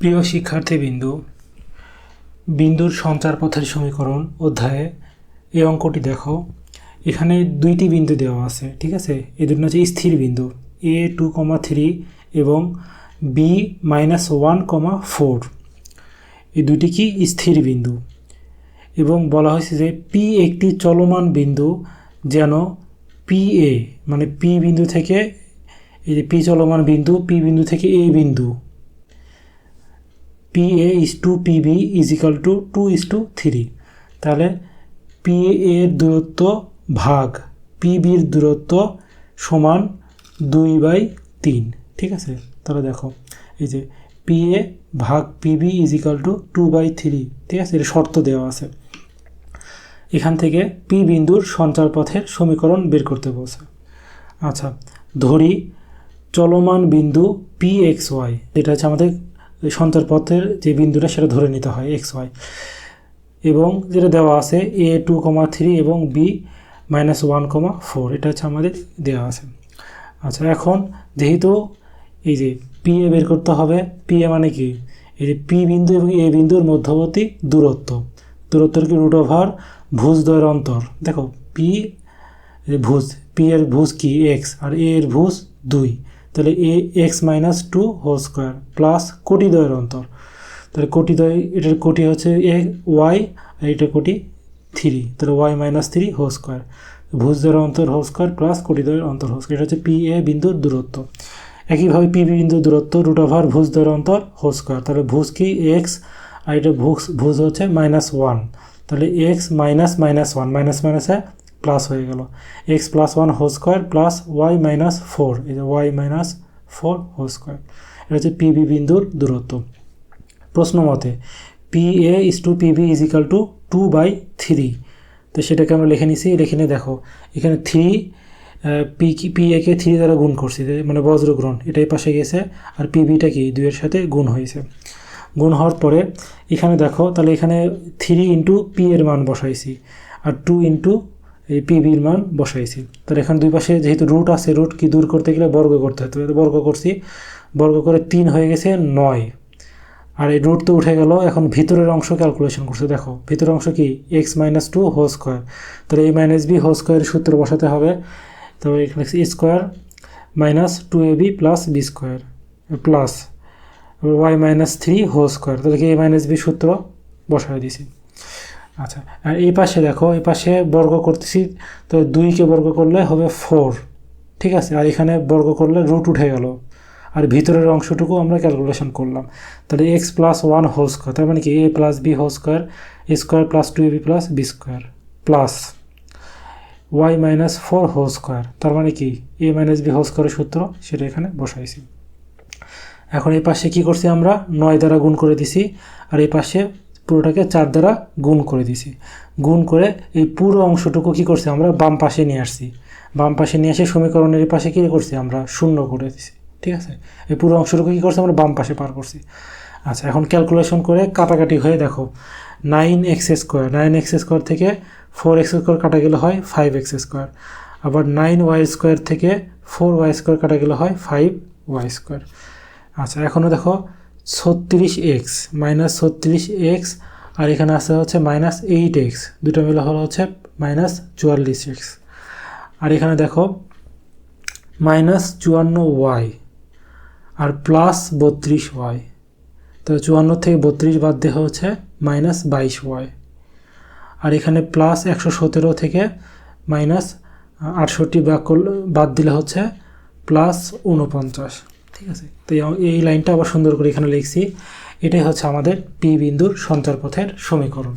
প্রিয় শিক্ষার্থী বিন্দু বিন্দুর সঞ্চার পথের সমীকরণ অধ্যায়ে এই অঙ্কটি দেখো। এখানে দুইটি বিন্দু দেওয়া আছে, ঠিক আছে? এই দুটো হচ্ছে স্থির বিন্দু এ টু কমা থ্রি এবং B minus one comma four এই দুটি কি স্থির বিন্দু? এবং বলা হয়েছে যে পি একটি চলমান বিন্দু যেন পি এ মানে পি বিন্দু থেকে, এই যে পি চলমান বিন্দু পি বিন্দু থেকে এ বিন্দু। P A is to P B is equal to two is to three তাহলে পি এর দূরত্ব ভাগ পি বির দূরত্ব সমান দুই বাই তিন। ঠিক আছে? তাহলে দেখো, এই যে পি এ ভাগ P B is equal to two by three ঠিক আছে? এটা শর্ত দেওয়া আছে। এখান থেকে পি বিন্দুর সঞ্চার পথের সমীকরণ বের করতে বলছে। আচ্ছা ধরি চলমান বিন্দু পি এক্স ওয়াই এটা হচ্ছে আমাদের সঞ্চার পথের যে বিন্দুটা সেটা ধরে নিতে হয় এক্স ওয়াই এবং যেটা দেওয়া আছে এ টু কমা থ্রি এবং B minus one comma four এটা হচ্ছে আমাদের দেওয়া আছে। আচ্ছা এখন যেহেতু এই যে পি এ বের করতে হবে পি এ মানে কি? এই যে পি বিন্দু এবং এ বিন্দুর মধ্যবর্তী দূরত্ব। দূরত্বের কি রুট ওভার ভুজ দ্বয়ের অন্তর? দেখো পি ভুজ পি এর ভুজ কি? এক্স আর এ এর ভুজ দুই। তাহলে এ X minus two whole square plus কোটি দ্বয়ের অন্তর। তাহলে কোটি দ্বয়, এটার কোটি হচ্ছে এ, ওয়াই, আর এটা কোটি থ্রি। তাহলে Y minus three whole square. ভুজ দ্বয়ের অন্তর হোল স্কোয়ার প্লাস কোটি দ্বয়ের অন্তর হোল স্কোয়ার। এটা হচ্ছে পি এ বিন্দুর দূরত্ব। একইভাবে পি বিন্দুর দূরত্ব রুট ওভার ভুজ দ্বয়ের অন্তর হোল স্কোয়ার। তাহলে ভুজ কি? এক্স, আর এটা ভুজ ভুজ হচ্ছে মাইনাস ওয়ান। তাহলে X minus minus one. Minus মাইনাসে প্লাস হয়ে গেল। X plus one whole square plus Y minus four এই যে Y minus four whole square এটা হচ্ছে পিবি বিন্দুর দূরত্ব। প্রশ্ন মতে P A is to PB is equal to two by three তো সেটাকে আমরা লিখে নিছি, লিখে নিয়ে দেখো, এখানে থ্রি পি পি এ কে থ্রি দ্বারা গুণ করছি মানে বজ্রগ্রহণ, এটাই পাশে গেছে, আর পিবিটা কি, দুইয়ের সাথে গুণ হয়েছে। গুণ হওয়ার পরে, এখানে দেখো, তাহলে এখানে থ্রি ইন্টু পি এর মান বসাইছি, আর টু ইন্টু এই পিবির মান বসাইছি। তাহলে এখানে দুই পাশে যেহেতু রুট আছে রুট কি দূর করতে গেলে বর্গ করতে হতো বর্গ করছি। বর্গ করে তিন হয়ে গেছে নয়। আর এই রুট তো উঠে গেল, এখন ভিতরের অংশ ক্যালকুলেশন করছে। দেখো, ভিতরের অংশ কি? X minus two whole square তাহলে এই মাইনাস বি হোল স্কোয়ারের সূত্র বসাতে হবে। তবে এখানে square minus two A B plus B square plus Y minus three whole square তাহলে কি এ মাইনাস বি সূত্র বসায় দিছি আচ্ছা আর এই পাশে দেখো, এই পাশে বর্গ করতেছি, তো দুইকে বর্গ করলে হবে ফোর ঠিক আছে? আর এখানে বর্গ করলে রুট উঠে গেল। আর ভিতরের অংশটুকু আমরা ক্যালকুলেশন করলাম। তাহলে X plus one whole square তার মানে কি? A plus B whole square A square plus two B plus B square plus Y minus four whole square তার মানে কি? এ মাইনাস বি হোল স্কোয়ারের সূত্র, সেটা এখানে বসাইছি। এখন এই পাশে কি করছি আমরা? নয় দ্বারা গুণ করে দিছি, আর এই পাশে পুরোটাকে চার দ্বারা গুণ করে দিছি। গুণ করে এই পুরো অংশটুকু কি করছি আমরা? বাম পাশে নিয়ে আসছি। বাম পাশে নিয়ে এসে সমীকরণের পাশে কী করছি আমরা? শূন্য করে দিছি। ঠিক আছে? এই পুরো অংশটুকু কী করছি আমরা? বাম পাশে পার করছি। আচ্ছা এখন ক্যালকুলেশন করে কাটাকাটি হয়ে দেখো। Nine X square nine X square থেকে ফোর এক্স স্কোয়ার কাটা গেলে হয় ফাইভ এক্স স্কোয়ার আবার নাইন ওয়াই স্কোয়ার থেকে ফোর ওয়াই স্কোয়ার কাটা গেলে হয় ফাইভ ওয়াই স্কোয়ার আচ্ছা এখনও দেখো ছত্রিশ এক্স মাইনাস ছত্রিশ এক্স, আর এখানে আসে হচ্ছে মাইনাস এইট এক্স। দুটো মিলে হলো হচ্ছে মাইনাস চুয়াল্লিশ এক্স। আর এখানে দেখো মাইনাস চুয়ান্ন ওয়াই, আর প্লাস বত্রিশ ওয়াই। তো চুয়ান্ন থেকে বত্রিশ বাদ দেওয়া হচ্ছে মাইনাস বাইশ ওয়াই। আর এখানে প্লাস একশো সতেরো থেকে মাইনাস আটষট্টি বাদ দিলে হচ্ছে প্লাস উনপঞ্চাশ ঠিক আছে? তো এই লাইনটা আবার সুন্দর করে এখানে লিখছি। এটাই হচ্ছে আমাদের পি বিন্দুর সঞ্চারপথের সমীকরণ।